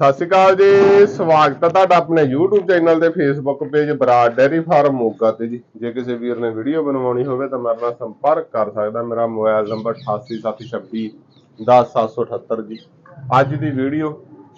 ਸਤਿ ਸ਼੍ਰੀ ਅਕਾਲ ਜੀ, ਸਵਾਗਤ ਹੈ ਤੁਹਾਡਾ ਆਪਣੇ YouTube ਚੈਨਲ ਤੇ Facebook page Brar dairy farm Moga ਤੇ ਜੀ। ਜੇ ਕਿਸੇ ਵੀਰ ਨੇ ਵੀਡੀਓ ਬਣਵਾਉਣੀ ਹੋਵੇ ਤਾਂ ਮੇਰੇ ਨਾਲ ਸੰਪਰਕ ਕਰ ਸਕਦਾ। ਮੇਰਾ ਮੋਬਾਈਲ ਨੰਬਰ 8876 10778 ਜੀ। ਅੱਜ ਦੀ ਵੀਡੀਓ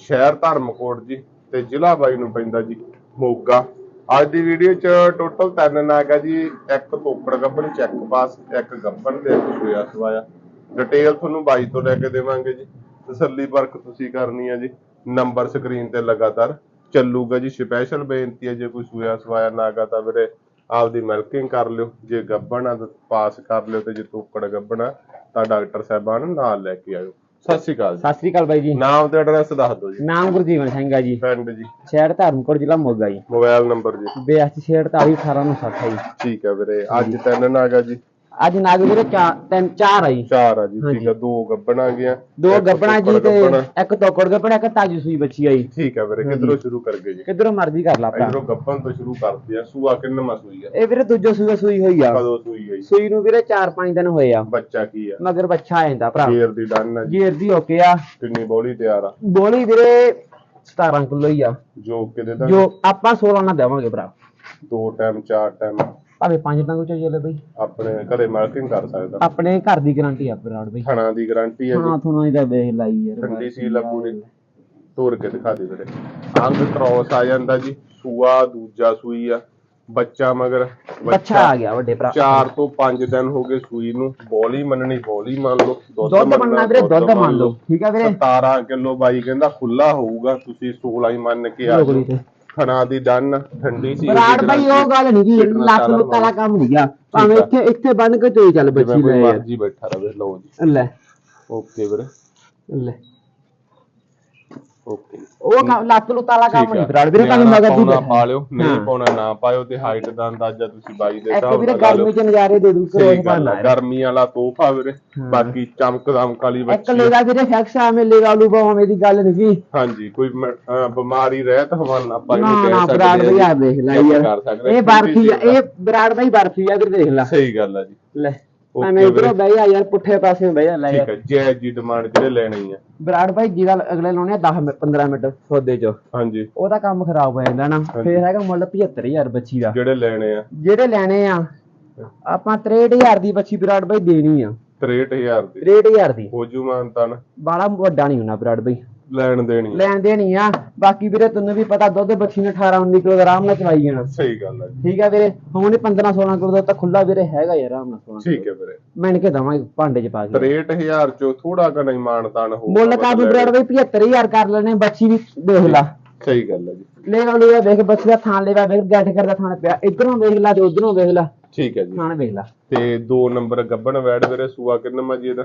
ਸ਼ਹਿਰ ਧਰਮਕੋਟ ਜੀ ਤੇ ਜ਼ਿਲ੍ਹਾ ਬਾਈ ਨੂੰ ਪੈਂਦਾ ਜੀ, ਮੋਗਾ। ਅੱਜ ਦੀ ਵੀਡੀਓ ਚ ਟੋਟਲ ਤਿੰਨ ਨਾਗ ਹੈ ਜੀ। ਇੱਕ ਤੋਕੜ ਗੱਬਣ ਚੈੱਕ ਪਾਸ ਇੱਕ ਗੱਬਣ ਤੇ ਇੱਕ ਸੋਇਆ ਸਵਾਇਆ। ਡਿਟੇਲ ਤੁਹਾਨੂੰ ਬਾਈ ਤੋਂ ਲੈ ਕੇ ਦੇਵਾਂਗੇ ਜੀ। ਤਸੱਲੀ ਵਰਕ ਤੁਸੀਂ ਕਰਨੀ ਹੈ ਜੀ। ਨੰਬਰ ਸਕਰੀਨ ਤੇ ਲਗਾਤਾਰ ਚੱਲੂਗਾ ਜੀ। ਸਪੈਸ਼ਲ ਬੇਨਤੀ ਹੈ ਜੇ ਕੋਈ ਸੂਇਆ ਸਵਾਇਆ ਨਾਗਾ ਤਾਂ ਵੀਰੇ ਆਪਦੀ ਮਿਲਕਿੰਗ ਕਰ ਲਿਓ। ਜੇ ਗੱਬਣ ਪਾਸ ਕਰ ਲਿਓ ਤੇ ਜੇ ਤੋਕੜ ਗੱਬਣ ਤਾਂ ਡਾਕਟਰ ਸਾਹਿਬਾਨ ਨਾਲ ਲੈ ਕੇ ਆਇਓ। ਸਤਿ ਸ਼੍ਰੀ ਅਕਾਲ ਸਤਿ ਸ੍ਰੀ ਅਕਾਲ ਬਾਈ ਜੀ। ਨਾਮ ਤੇ ਐਡਰੈਸ ਦੱਸ ਦਿਓ ਜੀ। ਨਾਮ ਗੁਰਜੀਵਨ ਸਿੰਘ ਆ ਜੀ। ਪਿੰਡ ਜੀ। ਸ਼ਹਿਰ ਧਰਮਕੋਟ ਜ਼ਿਲ੍ਹਾ ਮੋਗਾ ਜੀ। ਮੋਬਾਈਲ ਨੰਬਰ ਜੀ। 824818 ਜੀ। ਠੀਕ ਹੈ ਵੀਰੇ ਅੱਜ ਤਿੰਨ ਨਾਗਾ ਜੀ। ਅੱਜ ਨਾਗ ਵੀਰੇ ਚਾਰ ਤਿੰਨ ਚਾਰ ਆ ਜੀ। ਚਾਰ ਆ ਜੀ ਠੀਕ। ਹੈ ਦੋ ਗੱਬਣ ਆ ਗਿਆ ਦੋ ਗੱਬਣਾ ਜੀ ਤੇ। ਇੱਕ ਤੋਕੜ ਗੱਬਣਾ ਇੱਕ ਤਾਜੀ ਸੂਈ ਬੱਚੀ ਆ ਜੀ। ਠੀਕ ਹੈ ਵੀਰੇ ਕਿੱਧਰੋਂ ਸ਼ੁਰੂ ਕਰ ਗਏ ਜੀ? ਕਿਧਰੋਂ ਮਰਜ਼ੀ ਕਰ ਲਾ ਭਰਾ ਇਧਰੋਂ ਗੱਬਣ ਤੋਂ ਸ਼ੁਰੂ ਕਰਦੇ ਆ ਸੂਆ ਕਿੰਨਾ ਸੂਈ ਆ? ਇਹ ਵੀਰੇ ਦੂਜੋ ਸੂਈ ਸੂਈ ਹੋਈ ਆ। ਕਦੋਂ ਸੂਈ ਆਈ ਸੂਈ ਨੂੰ ਵੀਰੇ 4-5 ਦਿਨ ਹੋਏ ਆ। ਬੱਚਾ ਕੀ ਆ? ਮਗਰ ਬੱਚਾ ਆ ਜਾਂਦਾ ਭਰਾ। ਸ਼ੇਰ ਦੀ ਡੰਨ ਆ ਜੀ। ਜੇਰ ਦੀ ਓਕੇ ਆ। ਕਿੰਨੀ ਬੋਲੀ ਤਿਆਰ ਆ? ਬੋਲੀ ਵੀਰੇ 17 ਕਿਲੋ ਹੀ ਆ। ਜੋ ਕਿਤੇ ਦਾ ਜੋ ਆਪਾਂ 16 ਨਾ ਦੇਵਾਂਗੇ ਭਰਾ। ਦੋ ਟਾਈਮ ਚਾਰ ਟਾਈਮ। ਭਾਵੇਂ ਪੰਜ ਟੰਗ ਚ ਚੱਲੇ ਬਈ। ਆਪਣੇ ਘਰੇ ਮਾਰਕਿੰਗ ਕਰ ਸਕਦਾ। ਆਪਣੇ ਘਰ ਦੀ ਗਾਰੰਟੀ ਆ ਬਰਾੜ ਬਈ। ਖਾਣਾ ਦੀ ਗਾਰੰਟੀ ਹੈ ਜੀ। ਹਾਂ ਤੁਹਾਨੂੰ ਇਹਦਾ ਵੇਖ ਲਾਈ ਯਾਰ। ਠੰਡੀ ਸੀ ਲਾ ਪੂਰੀ ਤੋੜ ਕੇ ਦਿਖਾ ਦੇ ਵੀਰੇ। ਅੰਗ ਕ੍ਰੋਸ ਆ ਜਾਂਦਾ ਜੀ। ਸੂਆ ਦੂਜਾ ਸੂਈ ਆ। ਬੱਚਾ ਮਗਰ ਬੱਚਾ। ਆ ਗਿਆ ਵੱਡੇ ਭਰਾ। 4 ਤੋਂ 5 ਦਿਨ ਹੋ ਗਏ ਸੂਈ ਨੂੰ। ਬੋਲੀ ਮੰਨਣੀ ਬੋਲੀ ਮੰਨ ਲਓ। ਦੁੱਧ ਮੰਨਣਾ ਵੀਰੇ ਦੁੱਧ ਮੰਨ ਲਓ। ਠੀਕ ਆ ਵੀਰੇ? 17 ਕਿਲੋ ਬਾਈ ਕਹਿੰਦਾ ਖੁੱਲਾ ਹੋਊਗਾ ਤੁਸੀਂ 16 ਹੀ ਮੰਨ ਕੇ ਆ ਜਾਓ। ਖਣਾ ਦੀ ਡੰਨ ਠੰਡੀ ਸੀ ਬਰਾੜ ਭਾਈ ਉਹ ਗੱਲ ਨਹੀਂ ਜੀ ਲੱਕ ਲੁੱਕ ਵਾਲਾ ਕੰਮ ਨਹੀਂ ਗਿਆ। ਭਾਵੇਂ। ਇੱਥੇ ਇੱਥੇ ਬੰਨ ਕੇ ਤੋਈ ਚੱਲ ਬੱਚੀ ਲੈ ਮਰਜ਼ੀ ਬੈਠਾ ਰਵੇ ਲਓ ਜੀ। ਲੈ। ਓਕੇ ਵੀਰੇ। ਲੈ। ਓਕੇ ਉਹ ਕੰਮ- ਲੱਕ ਲੁੱਕ ਵਾਲਾ ਕੰਮ ਨਹੀਂ ਆ। ਬਰਾੜ ਵੀਰੇ ਤੁਹਾਨੂੰ ਨਿਆਣਾ ਮਗਰ ਦੀ ਪਾਉਣਾ ਪਾ ਲਿਓ ਨਹੀਂ ਹਾਂ। ਪਾਉਣਾ ਨਾ ਪਾਇਓ ਤੇ ਹਾਈਟ ਦਾ ਅੰਦਾਜ਼ਾ ਤੁਸੀਂ ਬਾਈ ਦੇ ਇੱਕ ਹਿਸਾਬ ਵੀਰੇ ਨਾਲ ਲਾ ਲਿਓ। ਗਰਮੀ ਚ ਨਜ਼ਾਰੇ ਦੇ ਦੂ ਸਹੀ ਕਰੋਸ ਗੱਲ ਹੈ ਗਰਮੀ ਵਾਲਾ ਤੋਹਫਾ ਵੀਰੇ ਬਾਕੀ ਚਮਕ ਦਮਕ ਵਾਲੀ ਇੱਕ ਬੱਚੀ ਲੇਗਾ ਵੀਰੇ ਫੈਕਸ ਆ ਮੇਲੇ ਆਲੂ ਬਾਵੇਂ ਦੀ ਗੱਲ ਨਹੀਂ ਹਾਂਜੀ ਕੋਈ ਮ- ਅਹ ਬਿਮਾਰੀ ਰਹਿਤ ਹਵਾਨਾ ਆਪਾਂ ਨਾ ਇਹਨੂੰ ਨਾ ਕਹਿ ਬਰਾੜ ਸਕਦੇ ਹਾਂ ਆ ਦੇਖ ਲੈ। ਯਾਰ। ਇਹ ਬਰਫੀ ਆ ਇਹ ਬਰਾੜ ਭਾਈ ਬਰਫੀ ਆ ਵੀਰੇ ਦੇਖ ਲੈ। ਸਹੀ ਗੱਲ ਹੈ ਜੀ। ਲੈ। Okay ਮੈਂ ਇਧਰੋਂ ਵੀਰੇ। ਬਹਿ ਜਾ ਯਾਰ ਪੁੱਠੇ ਪਾਸੇ ਬਹਿ ਜਾ ਲੈ ਠੀਕ ਯਾਰ ਹੈ ਜੈ ਜੀ ਡਿਮਾਂਡ ਜਿਹੜੇ ਲੈਣੇ ਆ। ਬਰਾੜ ਭਾਈ ਜਿਹਦਾ ਅਗਲੇ ਲਾਉਣੇ ਆ 10 15 ਮਿੰਟ ਸੌਦੇ ਚ। ਹਾਂਜੀ। ਉਹਦਾ ਕੰਮ ਖਰਾਬ ਹੋ ਜਾਂਦਾ ਨਾ। ਫੇਰ ਹੈਗਾ ਮੁੱਲ 75000 ਬੱਚੀ ਦਾ। ਜਿਹੜੇ ਲੈਣੇ ਆ। ਜਿਹੜੇ ਲੈਣੇ ਆ ਆਪਾਂ 63000 ਦੀ ਬੱਚੀ ਵਿਰਾਟ ਬਾਈ ਦੇਣੀ ਆ। 63000 ਦੀ। 63000 ਦੀ। ਹੋ ਜੂ ਮਾਨਤਨ। ਬਾਲਾ ਵੱਡਾ ਨਹੀਂ ਹੋਣਾ ਵਿਰਾਟ ਬਾਈ ਲੈਣ ਦੇਣੀ ਆ। ਲੈਣ ਦੇਣੀ ਆ। ਬਾਕੀ ਵੀਰੇ ਤੈਨੂੰ ਵੀ ਪਤਾ ਦੁੱਧ ਬੱਚੀ ਨੇ 18 19 ਕਿਲੋ ਦਾ ਆਰਾਮ ਨਾਲ ਚਵਾਈ ਜਾਣਾ। ਸਹੀ ਗੱਲ ਹੈ ਜੀ। ਠੀਕ ਆ ਵੀਰੇ? ਹੁਣ ਇਹ 15 16 ਕਿਲੋ ਦਾ ਤਾਂ ਖੁੱਲਾ ਵੀਰੇ ਹੈਗਾ ਯਾਰ ਆਰਾਮ ਨਾਲ 16 ਠੀਕ ਹੈ ਵੀਰੇ। ਮੈਂ ਕੇ ਦਵਾਂਗੇ ਭਾਂਡੇ ਚ ਪਾ ਕੇ। 63000 ਚੋਂ ਥੋੜਾ ਕ ਨਹੀਂ ਮਾਨਤਾਨ ਹੋਊਗਾ ਮੁੱਲ ਕਾ ਵੀ ਵਿਰਾਟ ਬਾਈ? 75000 ਕਰ ਲੈਣੇ ਬੱਚੀ ਵੀ ਦੇਖ ਲਾ। ਸਹੀ ਗੱਲ ਹੈ ਜੀ। ਲੈ ਲਾ ਲੈ ਵੇਖ ਬੱਚੀ ਦਾ ਥਾਂ ਲੈਵਾ ਵੇਖ ਗੱਠ ਕਰਦਾ ਥਾਂ ਪਿਆ। ਇਧਰੋਂ ਵੇਖ ਲਾ ਤੇ ਉਧਰੋਂ ਵੇਖ ਲਾ। ਠੀਕ ਹੈ ਜੀ। ਥਾਂ ਵੇਖ ਲਾ। ਤੇ 2 ਨੰਬਰ ਗੱਬਣ ਵੈੜ ਵੀਰੇ ਸੂਆ ਕਿੰਨਾ ਮਾ ਜੀ ਇਹਦਾ?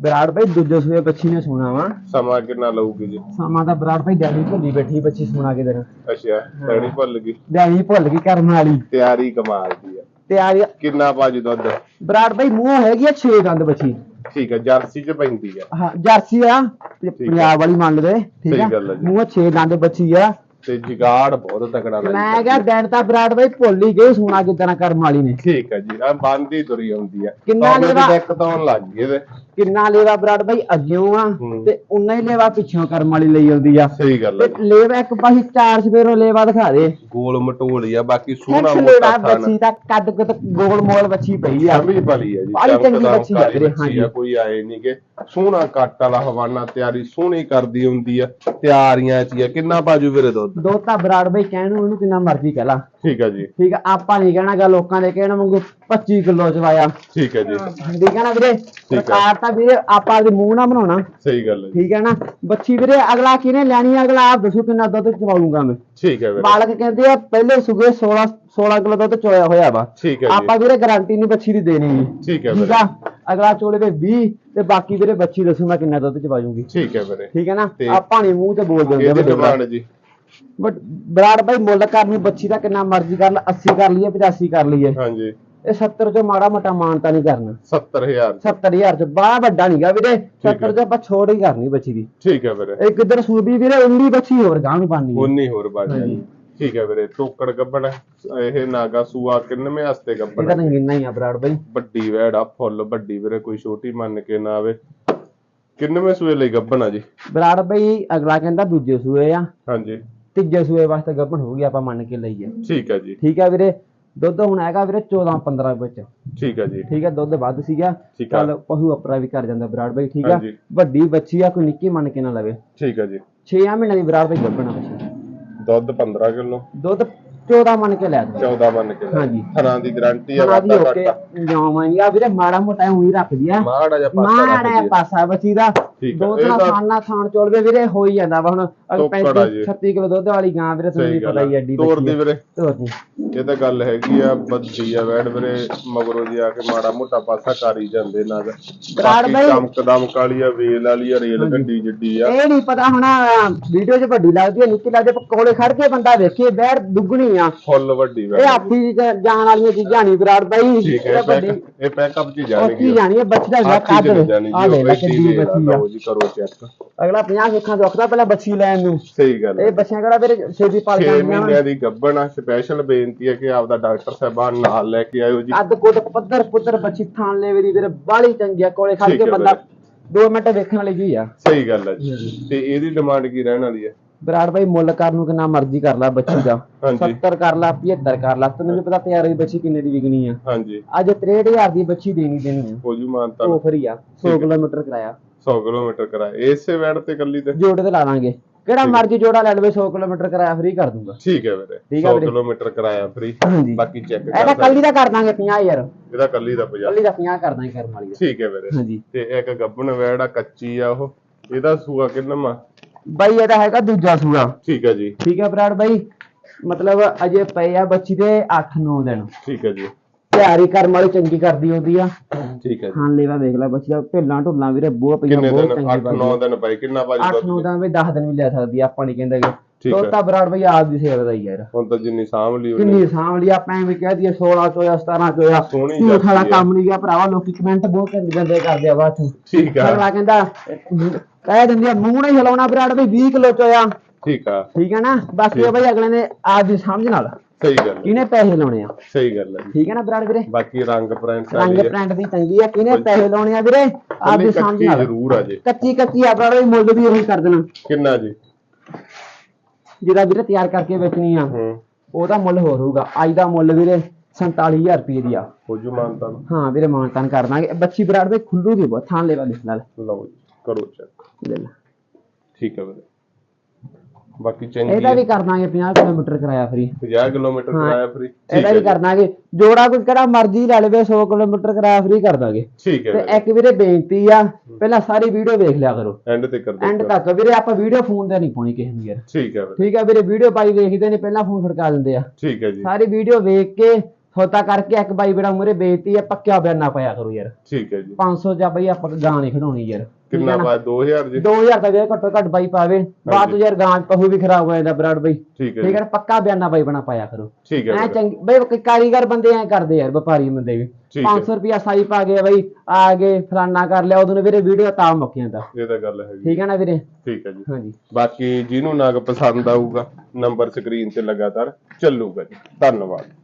ਵਿਰਾਟ ਬਾਈ ਦੂਜੇ ਸੂਏ ਬੱਚੀ ਨੇ ਸੁਣਾ ਵਾ। ਸਮਾਂ ਕਿੰਨਾ ਲਊਗੀ ਜੀ? ਸਮਾਂ ਤਾਂ ਵਿਰਾਟ ਭਾਈ ਡੈਡੀ ਭੁੱਲੀ ਬੈਠੀ ਬੱਚੀ ਸੁਣਾ ਕੇ ਦੇਣਾ ਅੱਛਾ ਤੈਣੀ ਭੁੱਲ ਗਈ। ਡੈਡੀ ਭੁੱਲ ਗਈ ਕਰਮ ਵਾਲੀ। ਤਿਆਰੀ ਕਮਾਲ ਦੀ ਆ। ਤੇ ਆ। ਗਿਆ- ਕਿੰਨਾ ਭਾਜੀ ਦੁੱਧ? ਵਿਰਾਟ ਭਾਈ ਮੂੰਹ ਹੈਗੀ ਆ 6 ਦੰਦ ਬੱਚੀ। ਠੀਕ ਹੈ ਜਰਸੀ ਚ ਪੈਂਦੀ ਆ। ਹਾਂ ਜਰਸੀ ਆ ਪੰਜਾਬ ਵਾਲੀ ਮੰਨ ਲਵੇ ਠੀਕ ਆ। ਗੱਲ ਆ ਜੀ। ਮੂੰਹ 6 ਦੰਦ ਬੱਚੀ ਆ। ਤੇ ਜਿਗਾੜ ਬਹੁਤ ਤਕੜਾ ਲੱਗਦਾ। ਮੈਂ ਕਿਹਾ ਡੈਡ ਤਾਂ ਵਿਰਾਟ ਭਾਈ ਭੁੱਲ ਹੀ ਗਏ ਸੁਣਾ ਕਿਦਾਂ ਕਰਮ ਵਾਲੀ ਨੇ। ਠੀਕ ਹੈ ਜੀ ਆ ਬੰਦੀ ਤੁਰੀ ਆਉਂਦੀ ਆ ਕਿੰਨਾ ਤਾਂ ਲੇਵਾ? ਦਿੱਕਤ ਆਉਣ ਲੱਗ ਗਈ ਇਹਦੇ। ਕਿੰਨਾ ਲੇਵਾ ਵਿਰਾਟ ਭਾਈ ਅੱਗਿਓਂ ਆ ਹੂੰ। ਤੇ ਉਨਾ ਹੀ ਲੇਵਾ ਪਿੱਛੋਂ ਕਰਮ ਵਾਲੀ ਲਈ ਆਉਂਦੀ ਆ। ਸਹੀ ਗੱਲ ਤੇ ਹੈ ਲੇਵਾ ਇੱਕ ਪਾਸੇ ਚਾਰ ਸਵੇਰੋਂ ਲੇਵਾ ਦਿਖਾ ਦੇ। ਗੋਲ ਮਟੋਲੀ ਆ ਬਾਕੀ ਸੋਹਣਾ ਮੋਟਾ ਲੇਵਾ ਥਾਨ ਬੱਚੀ ਦਾ ਕੱਦ ਕੁੱਦ ਗੋਲ ਮੋਲ ਬੱਚੀ ਪਈ ਆ। ਸਭੀ ਭਲੀ ਹੈ ਜੀ ਬਾਹਲੀ ਚੰਗੀ ਚਮਕਦਾਰ ਬੱਚੀ ਆ ਕਾਲੀ ਵੀਰੇ, ਬੱਚੀ ਆ, ਹਾਂਜੀ। ਕੋਈ ਆਏ ਨਹੀਂ ਕਿ ਸੋਹਣਾ ਕੱਟ ਵਾਲਾ ਹਵਾਨਾ ਤਿਆਰੀ ਸੋਹਣੀ ਕਰਦੀ ਹੁੰਦੀ ਆ ਤਿਆਰੀਆਂ ਚ ਹੀ ਆ। ਕਿੰਨਾ ਬਾਜੂ ਵੀਰੇ ਦੁੱਧ? ਦੋ ਤਾਂ ਬਰਾੜ ਬਈ ਕਹਿਣ ਨੂੰ ਉਹਨੂੰ ਕਿੰਨਾ ਮਰਜ਼ੀ ਕਹਿ ਲਾ। ਠੀਕ ਹੈ ਜੀ। ਠੀਕ ਆ ਆਪਾਂ ਨਹੀਂ ਕਹਿਣਾਗਾ ਲੋਕਾਂ ਦੇ ਕਹਿਣ ਵਾਂਗੂ 25 ਕਿਲੋ ਚਵਾਇਆ ਠੀਕ ਹੈ ਜੀ। ਠੀਕ ਹੈ ਨਾ ਵੀਰੇ? ਸਰਕਾਰ ਤਾਂ ਵੀਰੇ ਆਪਾਂ ਦੇ ਮੂੰਹ ਨਾ ਬਣਾਉਣਾ। ਸਹੀ ਗੱਲ ਹੈ ਠੀਕ ਹੈ ਨਾ? ਬੱਚੀ ਵੀਰੇ ਅਗਲਾ ਕਿਹਨੇ ਲੈਣੀ ਆ? ਅਗਲਾ ਆਪ ਦੱਸੋ ਕਿੰਨਾ ਦੁੱਧ ਚਵਾਉਂਗਾ ਮੈਂ। ਠੀਕ ਹੈ ਵੀਰੇ। ਬਾਲਕ ਕਹਿੰਦੇ ਆ ਪਹਿਲੇ ਸੁਗੇ 16 16 ਕਿਲੋ ਦੁੱਧ ਚੋਇਆ ਹੋਇਆ ਵਾ। ਠੀਕ ਹੈ ਜੀ। ਆਪਾਂ ਵੀਰੇ ਗਾਰੰਟੀ ਨਹੀਂ ਬੱਚੀ ਦੀ ਦੇਣੀ। ਜੀ ਠੀਕ ਹੈ ਠੀਕ ਵੀਰੇ। ਆ? ਅਗਲਾ ਚੋਲੇ ਦੇ 20 ਤੇ ਬਾਕੀ ਵੀਰੇ ਬੱਚੀ ਦੱਸੂ ਮੈਂ ਕਿੰਨਾ ਦੁੱਧ ਚਵਾਜੂਗੀ ਠੀਕ ਹੈ ਵੀਰੇ। ਠੀਕ ਹੈ ਨਾ? ਆਪਾਂ ਨਹੀਂ ਮੂੰਹ ਤੇ ਬੋਲ ਦਿੰਦੇ। ਡਿਮਾਂਡ ਜੀ। ਬਟ ਬਰਾੜ ਭਾਈ ਮੁੱਲ ਕਰਨੀ ਬੱਚੀ ਦਾ ਕਿੰਨਾ ਮਰਜ਼ੀ ਕਰ ਲੈ 80 ਕਰ ਲਈਏ 85 ਕਰ ਲਈਏ। ਹਾਂਜੀ। ਇਹ 70 ਚੋਂ ਮਾੜਾ ਮੋਟਾ ਮਾਨਤਾ ਨਹੀਂ ਕਰਨਾ। 70000 70000 ਚ। ਬੜਾ ਵੱਡਾ ਨਹੀਂਗਾ ਵੀਰੇ। 70 ਚ ਆਪਾਂ ਛੋੜ ਹੀ ਕਰਨੀ ਬੱਚੀ ਦੀ। ਠੀਕ ਹੈ ਵੀਰੇ। ਇੱਕ ਇਧਰ ਸੂਬੀ ਵੀਰੇ 19 ਬੱਚੀ ਹੋਰ ਗਾਂ ਨੂੰ ਪਾਣੀ ਉਨੀ ਹੋਰ ਬਾਜੀ ਹਾਂਜੀ। ਠੀਕ ਹੈ ਵੀਰੇ ਟੋਕੜ ਗੱਬਣ ਇਹ ਨਾਗਾ ਸੂਆ ਕਿੰਨਵੇਂ ਹਸਤੇ ਇਹਦਾ ਗੱਬਣ ਤਾਂ ਇੰਨਾ ਹੀ ਆ ਬਰਾੜ ਭਾਈ। ਵੱਡੀ ਵੈੜ ਫੁੱਲ ਵੱਡੀ ਵੀਰੇ ਕੋਈ ਛੋਟੀ ਮੰਨ ਕੇ ਨਾ ਆਵੇ। ਕਿੰਨਵੇਂ ਸੂਏ ਲਈ ਗੱਭਣ ਆ ਜੀ? ਬਰਾੜ ਬਈ ਅਗਲਾ ਕਹਿੰਦਾ ਦੂਜੇ ਸੂਏ ਆ। ਹਾਂਜੀ। ਤੀਜੇ ਸੂਏ ਵਾਸਤੇ ਗੱਭਣ ਹੋਊਗੀ ਆਪਾਂ ਮੰਨ ਕੇ ਲਈਏ। ਠੀਕ ਹੈ ਜੀ। ਠੀਕ ਹੈ ਵੀਰੇ? ਦੁੱਧ ਹੁਣ ਹੈਗਾ ਵੀਰੇ 14 15 ਵਿੱਚ। ਠੀਕ ਹੈ ਜੀ। ਠੀਕ ਹੈ ਦੁੱਧ ਵੱਧ ਸੀਗਾ। ਚੱਲ ਪਹੂ ਅਪਰਾ ਵੀ ਕਰ ਜਾਂਦਾ ਬਰਾੜ ਬਈ ਠੀਕ ਆ। ਵੱਡੀ ਬੱਚੀ ਆ ਕੋਈ ਨਿੱਕੀ ਮੰਨ ਕੇ ਨਾ ਲਵੇ। ਠੀਕ ਹੈ ਜੀ। 6 ਮਹੀਨੇ ਦੀ ਬਰਾੜ ਬਈ ਗੱਭਣ ਦੁੱਧ 15 ਕਿਲੋ। ਦੁੱਧ 14 ਮੰਨ ਕੇ ਲੈ ਦੋ 14 ਮੰਨ ਕੇ। ਹਾਂਜੀ। ਥਣਾ ਦੀ ਗਾਰੰਟੀ ਆ ਹਣਾ ਦੀ ਵਾਧਾ ਓਕੇ ਘਾਟਾ ਜਾਵਾਂਗੀ ਆ। ਵੀਰੇ ਮਾੜਾ ਮੋਟਾ ਉਹੀ ਰੱਖਦੀ ਆ। ਮਾੜਾ ਜਿਹਾ ਪਾਸਾ ਮਾੜਾ ਰੱਖ। ਪਾਸਾ ਬੱਚੀ ਦਾ। ਠੀਕ ਆ, ਦੋ ਇਹ ਦਿਨਾਂ ਤਾਂ- ਖਾਣਾ ਖਾਣ ਚੋਲਵੇ ਵੀਰੇ ਹੋ ਹੀ ਜਾਂਦਾ ਵਾ ਹੁਣ। ਅਗਰ ਤੋਕੜ ਆ 35 ਜੀ। 36 ਕਿਲੋ ਦੁੱਧ ਵਾਲੀ ਗਾਂ ਵੀਰੇ ਤੁਹਾਨੂੰ ਵੀ ਪਤਾ ਹੀ ਆ ਐਡੀ ਤੋਰ ਬੱਚੀ ਦੀ ਆ। ਵੀਰੇ। ਤੋਰ ਦੀ। ਇਹ ਤਾਂ ਗੱਲ ਹੈਗੀ ਆ ਬੱਦੀ ਆ ਵੈੜ ਵੀਰੇ ਮਗਰੋਂ ਦੀ ਆ ਕੇ ਮਾੜਾ ਮੋਟਾ ਪਾਸਾ ਕਰ ਹੀ ਜਾਂਦੇ ਨਾਲ ਬਰਾੜ ਬਾਕੀ ਬਾਈ- ਚਮਕ ਦਮਕ ਵਾਲੀ ਆ ਵੇਲ ਵਾਲੀ ਆ ਰੇਲ ਗੱਡੀ ਜਿੱਡੀ ਆ। ਇਹ ਨਹੀਂ ਪਤਾ ਹੁਣ ਵੀਡੀਓ 'ਚ ਵੱਡੀ ਲੱਗਦੀ ਹੈ ਨਿੱਕੀ ਲੱਗਦੀ ਪਰ ਕੋਲੇ ਖੜ ਕੇ ਬੰਦਾ ਵੇਖੇ ਬੈੜ ਦੁੱਗਣੀ ਆ। ਫੁੱਲ ਵੱਡੀ ਵੈੜ। ਇਹ ਆਪੀ ਜਾਣ ਵਾਲੀਆਂ ਚੀਜ਼ਾਂ ਨਹੀਂ ਵਿਰਾਟ ਬਾਈ। ਇਹ ਇਹ ਇਹ ਪੈਕਅਪ ਚ ਜਾਣਗੇ ਕੀ ਜਾਣੀ ਬੱਚੀ ਦਾ ਕੱਦ ਜਾਣੀ ਆ ਜੀ ਲੈ ਆ, ਬੱਚੀ ਆ। ਜੀ ਕਰੋ ਚੈੱਕ ਅਗਲਾ 50 ਸਿੱਖਾਂ ਤੋਂ ਔਖਦਾ ਪਹਿਲਾਂ ਬੱਚੀ ਲੈਣ ਨੂੰ। ਸਹੀ ਗੱਲ ਇਹ ਬੱਚਿਆਂ ਕਿਹੜਾ ਵੀਰੇ ਛੇਤੀ ਪਲ 6 ਜਾਂਦੀਆਂ ਮਹੀਨਿਆਂ ਦੀ ਗੱਭਣ ਆ ਸਪੈਸ਼ਲ ਬੇਨਤੀ ਹੈ ਕਿ ਆਪਦਾ ਡਾਕਟਰ ਸਾਹਿਬਾਨ ਨਾਲ ਲੈ ਕੇ ਆਇਓ ਜੀ। ਅੱਧ ਕੁੱਟ ਪੱਧਰ ਪੁੱਤਰ ਬੱਚੀ ਥਾਣ ਲੈ ਵੀਰੇ ਵੀਰੇ ਬਾਲੀ ਚੰਗੀ ਆ ਕੋਲੇ ਖੜ ਠੀਕ ਕੇ ਹੈ ਬੰਦਾ 2 ਮਿੰਟ ਵੇਖਣ ਵਾਲੀ ਜੀ ਆ। ਸਹੀ ਗੱਲ ਹੈ ਜੀ। ਤੇ ਇਹਦੀ ਡਿਮਾਂਡ ਕੀ ਰਹਿਣ ਵਾਲੀ ਹੈ? ਵਿਰਾਟ ਭਾਈ ਮੁੱਲ ਕਰਨ ਨੂੰ ਕਿੰਨਾ ਮਰਜ਼ੀ ਕਰ ਲੈ ਬੱਚੀ ਦਾ। ਹਾਂਜੀ। 70 ਕਰ ਲਾ 75 ਕਰ ਲਾ ਤੈਨੂੰ ਵੀ ਪਤਾ ਤਿਆਰ ਦੀ ਬੱਚੀ ਕਿੰਨੇ ਦੀ ਵਿਕਣੀ ਆ। ਹਾਂਜੀ। ਅੱਜ 63000 ਦੀ ਬੱਚੀ ਦੇਣੀ ਦੇਣੀ ਆ ਹੋ ਜੂ ਮਾਨਤਾ ਉਹ ਫਰੀ ਆ 100 ਕਿਲੋਮੀਟਰ ਕਰਾਇਆ। 100 ਕਿਲੋਮੀਟਰ ਕਰਾਇਆ। ਇਸੇ ਵੈੜ ਤੇ ਕੱਲੀ ਤੇ? ਜੋੜੇ ਤੇ ਲਾ ਲਾਂਗੇ। ਕਿਹੜਾ ਮਰਜ਼ੀ ਜੋੜਾ ਲੈ ਲਵੇ 100 ਕਿਲੋਮੀਟਰ ਕਰਾਇਆ ਫਰੀ ਕਰ ਦੂੰਗਾ। ਠੀਕ ਹੈ ਵੀਰੇ ਠੀਕ ਹੈ 100 ਵੀਰੇ। ਕਿਲੋਮੀਟਰ ਕਰਾਇਆ ਫ੍ਰੀ। ਬਾਕੀ ਚੈੱਕ ਕਰ ਕੱਲੀ ਦਾ ਕਰ ਦਾਂਗੇ 50 ਯਾਰ ਇਹਦਾ ਕੱਲੀ ਦਾ 50 ਕੱਲੀ ਦਾ 50 ਕਰ ਦਾਂਗੇ ਕਰਮ ਵਾਲੀ ਦਾ। ਠੀਕ ਹੈ ਵੀਰੇ। ਹਾਂਜੀ। ਤੇ ਇੱਕ ਗੱਬਣ ਵੈੜ ਆ ਕੱਚੀ ਆ ਉਹ। ਇਹਦਾ ਸੂਆ ਕਿੰਨਾ ਮਾ? ਬਾਈ ਇਹਦਾ ਹੈਗਾ ਦੂਜਾ ਸੂਆ। ਠੀਕ ਹੈ ਜੀ। ਠੀਕ ਹੈ ਬਰਾੜ ਬਾਈ? ਮਤਲਬ ਅਜੇ ਪਏ ਆ ਬੱਚੀ ਦੇ 8-9 ਦਿਨ। ਠੀਕ ਹੈ ਜੀ। ਤਿਆਰੀ ਕਰਮ ਵਾਲੀ ਚੰਗੀ ਕਰਦੀ ਹੁੰਦੀ ਆ। ਠੀਕ ਹੈ ਜੀ। ਹਾਂ ਲੈਵਾ ਵੇਖ ਲੈ ਬੱਚੀ ਦਾ। ਢਿੱਲਾਂ ਢੁੱਲਾਂ ਵੀਰੇ ਬਹੁਤ ਪਈਆਂ ਕਿੰਨੇ ਬਹੁਤ ਦਿਨ? ਚੰਗੀ 8-9 ਦਿਨ ਪਏ ਕਿੰਨਾ ਭਾਜੀ 8-9 ਦੁੱਧ ਦਿਨ ਵੀ 10 ਦਿਨ ਵੀ ਲੈ ਸਕਦੀ ਆ ਆਪਾਂ ਨਹੀਂ ਕਹਿੰਦੇ ਹੈ। ਤੋਤਾ ਬਰਾੜ ਬਾਈ ਆਪ ਦੀ ਸੇਵਾ ਦਾ ਹੀ ਯਾਰ। ਹੁਣ ਤਾਂ ਜਿੰਨੀ ਸਾਂਭ ਲਈ ਉਹਨੇ। ਕਿੰਨੀ ਸਾਂਭ ਲਈ ਆਪਾਂ ਐਵੇਂ ਕਹਿ ਦਈਏ 16 ਚੋਇਆ 17 ਚੋਇਆ। ਸੋਹਣੀ ਵਾਲਾ ਜਾਤੀ ਆ। ਕੰਮ ਨਹੀਂ ਗਿਆ ਭਰਾਵਾ ਲੋਕੀ ਕਮੈਂਟ ਬਹੁਤ ਗੰਦੇ ਗੰਦੇ ਕਰਦੇ ਆ ਬਾਅਦ ਠੀਕ ਆ। ਅਗਲਾ ਕਹਿੰਦਾ ਕਹਿ ਦਿੰਦੇ ਆ ਮੂੰਹ ਨਹੀਂ ਹਿਲਾਉਣਾ ਬਰਾੜ ਬਈ 20 ਕਿਲੋ ਚੋਇਆ। ਠੀਕ ਆ। ਠੀਕ ਹੈ ਨਾ? ਬਾਕੀ ਉਹ ਬਈ ਅਗਲੇ ਨੇ ਆਪ ਦੀ ਸਮਝ ਨਾਲ ਸਹੀ ਗੱਲ ਹੈ ਕਿਹਨੇ ਪੈਸੇ ਲਾਉਣੇ ਆ? ਸਹੀ ਗੱਲ ਹੈ। ਠੀਕ ਹੈ ਨਾ ਬਰਾੜ ਵੀਰੇ? ਬਾਕੀ ਰੰਗ ਪ੍ਰਿੰਟ ਰੰਗ ਪ੍ਰਿੰਟ ਦੀ ਚੰਗੀ ਆ ਕਿਹਨੇ ਪੈਸੇ ਲਾਉਣੇ ਆ ਵੀਰੇ? ਆਪ ਦੀ ਸਮਝ ਨਾਲ। ਜ਼ਰੂਰ ਆ ਜੇ। ਕੱਚੀ ਕੱਚੀ ਆ ਬਰਾੜ ਬਈ ਮੁੱਲ ਵੀ ਉਹੀ ਕਰ ਦੇਣਾ। ਕਿੰਨਾ ਜੀ? ਜਿਹਦਾ ਵੀਰੇ ਤਿਆਰ ਕਰਕੇ ਵੇਚਣੀ ਆ ਉਹਦਾ ਮੁੱਲ ਹੋਰ ਹੋਊਗਾ। ਅੱਜ ਦਾ ਮੁੱਲ ਵੀਰੇ 47000 ਰੁਪਏ ਦੀ ਆ। ਹੋ ਜੂ ਮਾਨਤਾ ਨੂੰ। ਹਾਂ ਵੀਰੇ ਮਾਨਤਾਨ ਕਰ ਦਾਂਗੇ। ਬੱਚੀ ਬਰਾੜ ਖੁੱਲੂ ਦੀ ਬਹੁਤ ਥਾਂ ਲੈਵਾ ਦੇਖ ਨਾਲ। ਲਓ ਜੀ। ਕਰੋ ਚੈੱਕ ਲੈ ਲੈ। ਠੀਕ ਹੈ ਵੀਰੇ। ਬਾਕੀ ਚੰਗੀ ਇਹਦਾ ਹੈ। ਵੀ ਕਰ ਦਾਂਗੇ 50 ਕਿਲੋਮੀਟਰ ਕਿਰਾਇਆ ਫਰੀ 50 ਕਿਲੋਮੀਟਰ ਹਾਂ। ਕਰਾਇਆ ਫ੍ਰੀ ਇਹਦਾ ਵੀ ਕਰ ਦਾਂਗੇ। ਜੋੜਾ ਕੋਈ ਕਿਹੜਾ ਮਰਜ਼ੀ ਲੈ ਲਵੇ 100 ਕਿਲੋਮੀਟਰ ਕਿਰਾਇਆ ਫਰੀ ਕਰ ਦਾਂਗੇ। ਠੀਕ ਹੈ ਤੇ ਵੀਰੇ। ਇੱਕ ਵੀਰੇ ਬੇਨਤੀ ਆ ਪਹਿਲਾਂ ਸਾਰੀ ਵੀਡੀਓ ਵੇਖ ਲਿਆ ਕਰੋ। ਐਂਡ ਤੇ ਕਰ ਐਂਡ ਤੱਕ। ਵੀਰੇ ਆਪਾਂ ਵੀਡੀਓ ਫੋਨ ਤੇ ਨਹੀਂ ਪਾਉਣੀ ਕਿਸੇ ਨੂੰ ਯਾਰ। ਠੀਕ ਹੈ ਵੀਰੇ। ਠੀਕ ਆ ਵੀਰੇ ਵੀਡੀਓ ਪਾਈ ਵੇਖਦੇ ਨੇ ਪਹਿਲਾਂ ਫੋਨ ਖੜਕਾ ਦਿੰਦੇ ਆ। ਠੀਕ ਹੈ ਜੀ। ਸਾਰੀ ਵੀਡੀਓ ਵੇਖ ਕੇ ਸੌਦਾ ਕਰਕੇ ਇੱਕ ਬਾਈ ਬੜਾ ਮੂਰੇ ਬੇਇੱਜ਼ਤੀ ਆ ਪੱਕਿਆ ਬਿਆਨਾ ਪਾਇਆ ਕਰੋ ਯਾਰ। ਠੀਕ ਹੈ ਜੀ। 500 ਜਾਂ ਬਈ ਆਪਾਂ ਗਾਂ ਨਹੀਂ ਖਡਾਉਣੀ ਯਾਰ। ਕਿੰਨਾ? ਪਾਇਆ 2000 ਜੀ। 2000 ਦਾ ਵੀਰੇ ਘੱਟੋ ਘੱਟ ਬਾਈ ਪਾਵੇ। ਬਾਅਦ ਤੋਂ ਯਾਰ ਗਾਂ ਪਹੂ ਵੀ ਖਰਾਬ ਹੋ ਜਾਂਦਾ ਬਰਾੜ ਬਈ। ਠੀਕ ਹੈ ਠੀਕ ਹੈ? ਪੱਕਾ ਬਿਆਨਾ ਬਾਈ ਬਣਾ ਪਾਇਆ ਕਰੋ। ਠੀਕ ਹੈ ਐ ਚੰਗੀ ਬਈ ਕਾਰੀਗਰ ਬੰਦੇ ਐ ਕਰਦੇ ਯਾਰ ਵਪਾਰੀ ਬੰਦੇ ਵੀ। ਠੀਕ ਹੈ। 500 ਰੁਪਿਆ ਸਾਈ ਪਾ ਗਏ ਬਈ ਆ ਗਏ ਫਲਾਨਾ ਕਰ ਲਿਆ ਉਦੋਂ ਵੀਰੇ ਵੀਡੀਓ ਤਾਂ ਮੁੱਕ ਜਾਂਦਾ। ਇਹ ਤਾਂ ਗੱਲ ਹੈਗੀ। ਠੀਕ ਹੈ ਨਾ ਵੀਰੇ? ਠੀਕ ਹੈ ਜੀ। ਹਾਂਜੀ। ਬਾਕੀ ਜਿਹਨੂੰ ਨਗ ਪਸੰਦ ਆਊਗਾ ਨੰਬਰ ਸਕਰੀਨ ਤੇ ਲਗਾਤਾਰ ਚੱਲੂਗਾ ਜੀ। ਧੰਨਵਾਦ।